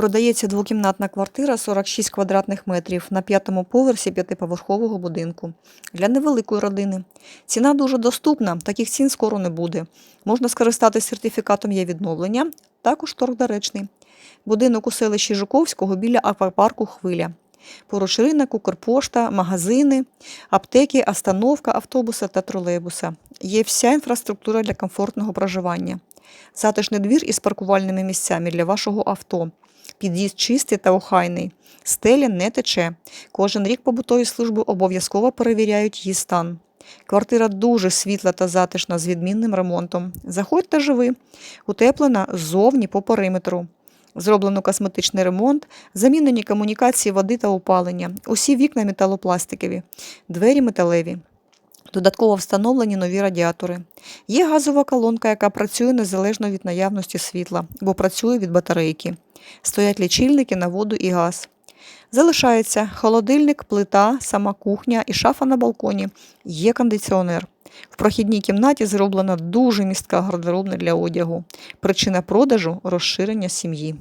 Продається двокімнатна квартира 46 квадратних метрів на п'ятому поверсі п'ятиповерхового будинку для невеликої родини. Ціна дуже доступна, таких цін скоро не буде. Можна скористатися сертифікатом є відновлення, також торг доречний. Будинок у селищі Жуковського біля аквапарку Хвиля. Поруч ринок, Укрпошта, магазини, аптеки, остановка автобуса та тролейбуса. Є вся інфраструктура для комфортного проживання. Затишний двір із паркувальними місцями для вашого авто. Під'їзд чистий та охайний. Стеля не тече. Кожен рік побутові служби обов'язково перевіряють її стан. Квартира дуже світла та затишна з відмінним ремонтом. Заходьте живи. Утеплена ззовні по периметру. Зроблено косметичний ремонт, замінені комунікації води та опалення. Усі вікна металопластикові, двері металеві. Додатково встановлені нові радіатори. Є газова колонка, яка працює незалежно від наявності світла, бо працює від батарейки. Стоять лічильники на воду і газ. Залишається холодильник, плита, сама кухня і шафа на балконі. Є кондиціонер. В прохідній кімнаті зроблена дуже містка гардеробна для одягу. Причина продажу розширення сім'ї.